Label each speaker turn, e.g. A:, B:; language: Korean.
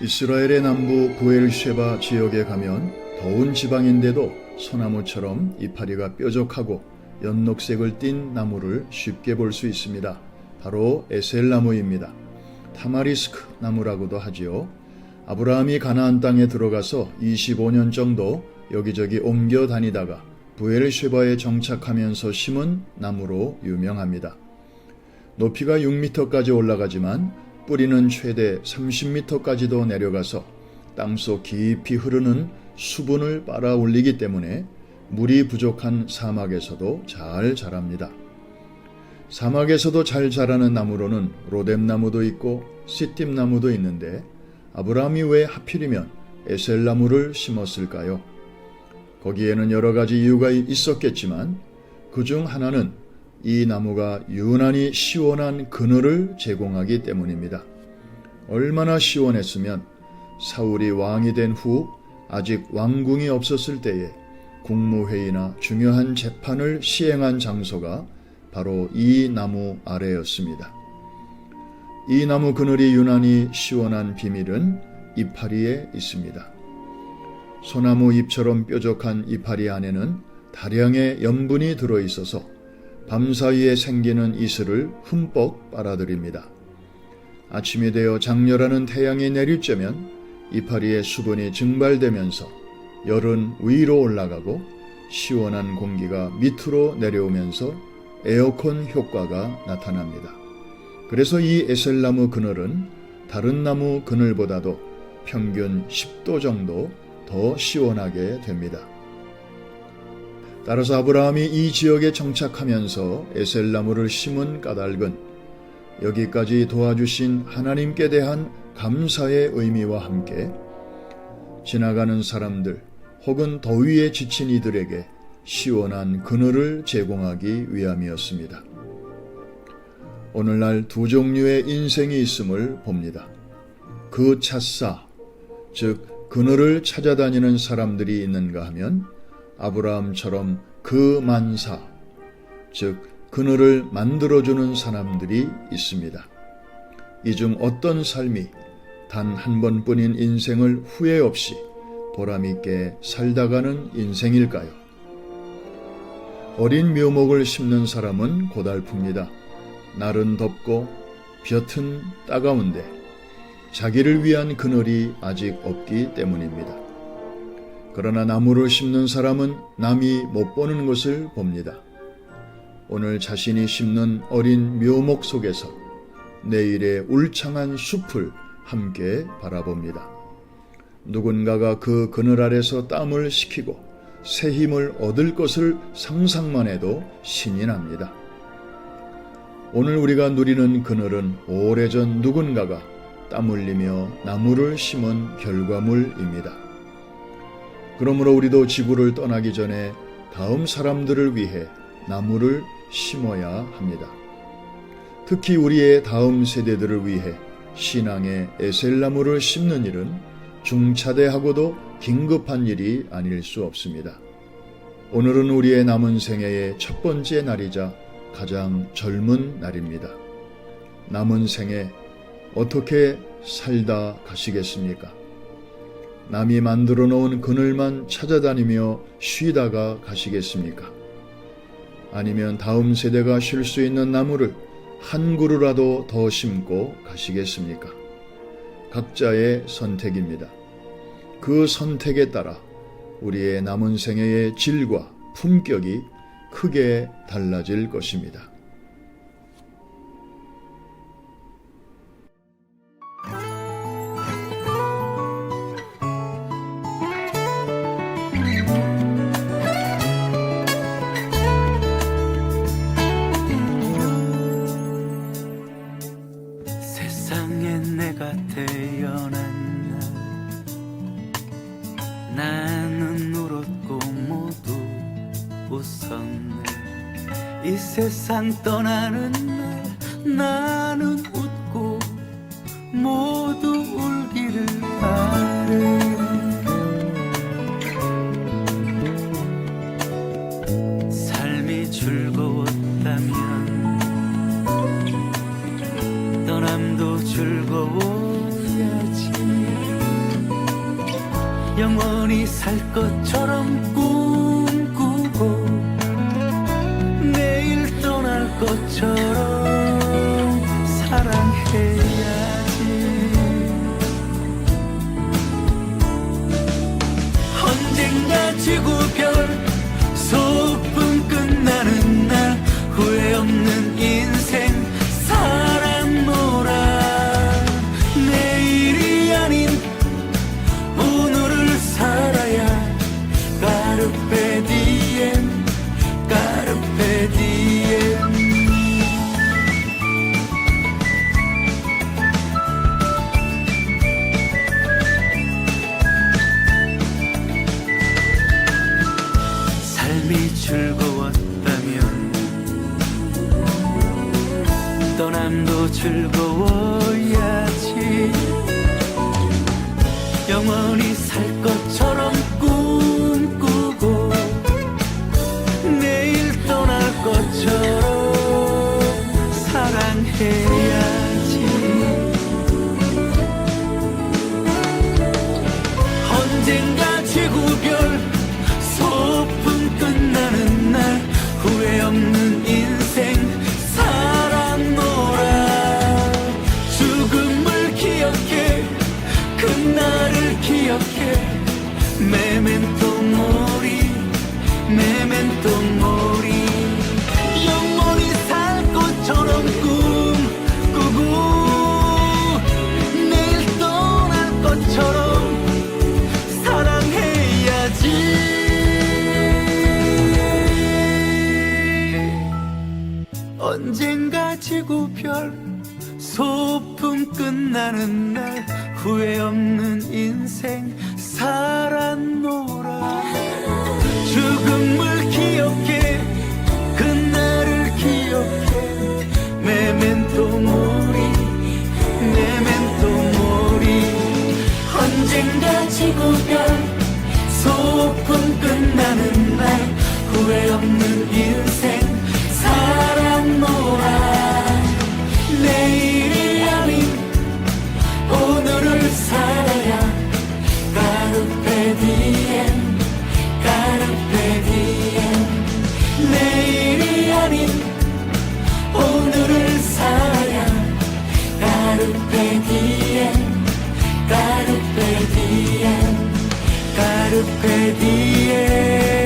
A: 이스라엘의 남부 부엘쉐바 지역에 가면 더운 지방인데도 소나무처럼 이파리가 뾰족하고 연녹색을 띤 나무를 쉽게 볼 수 있습니다. 바로 에셀나무입니다. 타마리스크 나무라고도 하지요. 아브라함이 가나안 땅에 들어가서 25년 정도 여기저기 옮겨 다니다가 부엘쉐바에 정착하면서 심은 나무로 유명합니다. 높이가 6m까지 올라가지만 뿌리는 최대 30m까지도 내려가서 땅속 깊이 흐르는 수분을 빨아 올리기 때문에 물이 부족한 사막에서도 잘 자랍니다. 사막에서도 잘 자라는 나무로는 로뎀나무도 있고 시팀나무도 있는데 아브라함이 왜 하필이면 에셀나무를 심었을까요? 거기에는 여러 가지 이유가 있었겠지만 그 중 하나는 이 나무가 유난히 시원한 그늘을 제공하기 때문입니다. 얼마나 시원했으면 사울이 왕이 된 후 아직 왕궁이 없었을 때에 국무회의나 중요한 재판을 시행한 장소가 바로 이 나무 아래였습니다. 이 나무 그늘이 유난히 시원한 비밀은 이파리에 있습니다. 소나무 잎처럼 뾰족한 이파리 안에는 다량의 염분이 들어 있어서 밤사이에 생기는 이슬을 흠뻑 빨아들입니다. 아침이 되어 장렬하는 태양이 내릴 때면 이파리의 수분이 증발되면서 열은 위로 올라가고 시원한 공기가 밑으로 내려오면서 에어컨 효과가 나타납니다. 그래서 이 에셀나무 그늘은 다른 나무 그늘보다도 평균 10도 정도 더 시원하게 됩니다. 따라서 아브라함이 이 지역에 정착하면서 에셀나무를 심은 까닭은 여기까지 도와주신 하나님께 대한 감사의 의미와 함께 지나가는 사람들 혹은 더위에 지친 이들에게 시원한 그늘을 제공하기 위함이었습니다. 오늘날 두 종류의 인생이 있음을 봅니다. 그 차싸, 즉 그늘을 찾아다니는 사람들이 있는가 하면 아브라함처럼 그 만사, 즉 그늘을 만들어주는 사람들이 있습니다. 이 중 어떤 삶이 단 한 번뿐인 인생을 후회 없이 보람있게 살다가는 인생일까요? 어린 묘목을 심는 사람은 고달픕니다. 날은 덥고 볕은 따가운데 자기를 위한 그늘이 아직 없기 때문입니다. 그러나 나무를 심는 사람은 남이 못 보는 것을 봅니다. 오늘 자신이 심는 어린 묘목 속에서 내일의 울창한 숲을 함께 바라봅니다. 누군가가 그 그늘 아래서 땀을 식히고 새 힘을 얻을 것을 상상만 해도 신이 납니다. 오늘 우리가 누리는 그늘은 오래전 누군가가 땀 흘리며 나무를 심은 결과물입니다. 그러므로 우리도 지구를 떠나기 전에 다음 사람들을 위해 나무를 심어야 합니다. 특히 우리의 다음 세대들을 위해 신앙의 에셀나무를 심는 일은 중차대하고도 긴급한 일이 아닐 수 없습니다. 오늘은 우리의 남은 생애의 첫 번째 날이자 가장 젊은 날입니다. 남은 생에 어떻게 살다 가시겠습니까? 남이 만들어 놓은 그늘만 찾아다니며 쉬다가 가시겠습니까? 아니면 다음 세대가 쉴 수 있는 나무를 한 그루라도 더 심고 가시겠습니까? 각자의 선택입니다. 그 선택에 따라 우리의 남은 생애의 질과 품격이 크게 달라질 것입니다.
B: 웃었네. 이 세상 떠나는 날 나는 웃고 모두 울기를 바래 삶이 즐거웠다면 떠남도 즐거워야지. 영원히 살 것처럼 joy. 떠남도 즐거워야지. 영원히 언젠가 지구별 소풍 끝나는 날 후회 없는 인생 살았노라. 죽음을 기억해 그날을 기억해 메멘토 모 diem, carpe diem, carpe diem.